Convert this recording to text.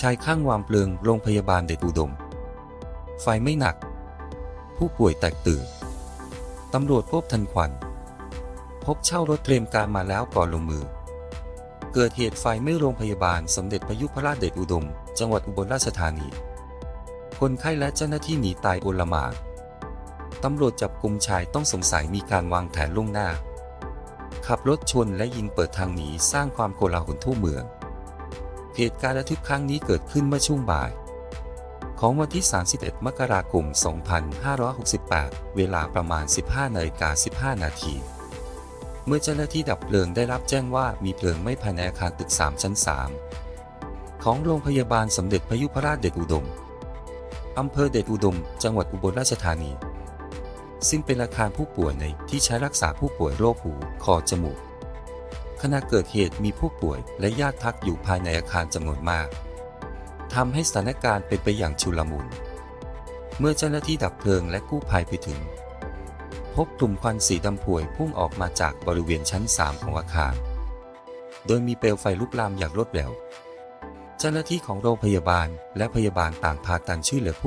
ชายข้างวางเพลิงโรงพยาบาลเดชอุดม ไฟไม่หนัก ผู้ป่วยแตกตื่น ตำรวจพบทันควัน พบเช่ารถเตรียมการมาแล้วก่อนลงมือ เกิดเหตุไฟไม้โรงพยาบาลสมเด็จพระยุพราชเดชอุดม จังหวัดอุบลราชธานี คนไข้และเจ้าหน้าที่หนีตายโอลมานตำรวจจับกลุ่มชายต้องสงสัยมีการวางแผนล่วงหน้า ขับรถชนและยิงเปิดทางหนีสร้างความโกลาหลทั่วเมือง เหตุการณ์ระทึกครั้งนี้เกิดขึ้นเมื่อช่วงบ่าย ของวันที่ 31 มกราคม 2568 เวลาประมาณ 15นาฬิกา15 นาที เมื่อเจ้าหน้าที่ดับเพลิงได้รับแจ้งว่ามีเพลิงไหม้ภายในอาคารตึก 3 ชั้น 3 ของโรงพยาบาลสมเด็จพยุพราชเดชอุดม อำเภอเดชอุดม จังหวัดอุบลราชธานี ซึ่งเป็นอาคารผู้ป่วยในที่ใช้รักษาผู้ป่วยโรคหู คอ จมูก ขณะเกิดเหตุมีผู้ป่วยและญาติพักอยู่ภายในอาคารจำนวนมากทำให้สถานการณ์เป็นไปอย่างชุลมุน เมื่อเจ้าหน้าที่ดับเพลิงและกู้ภัยไปถึง พบกลุ่มควันสีดำพวยพุ่งออกมาจากบริเวณชั้น 3 ของอาคาร โดยมีเปลวไฟลุกลามอย่างรวดเร็ว เจ้าหน้าที่ของโรงพยาบาลและพยาบาลต่างพากันช่วยเหลือผู้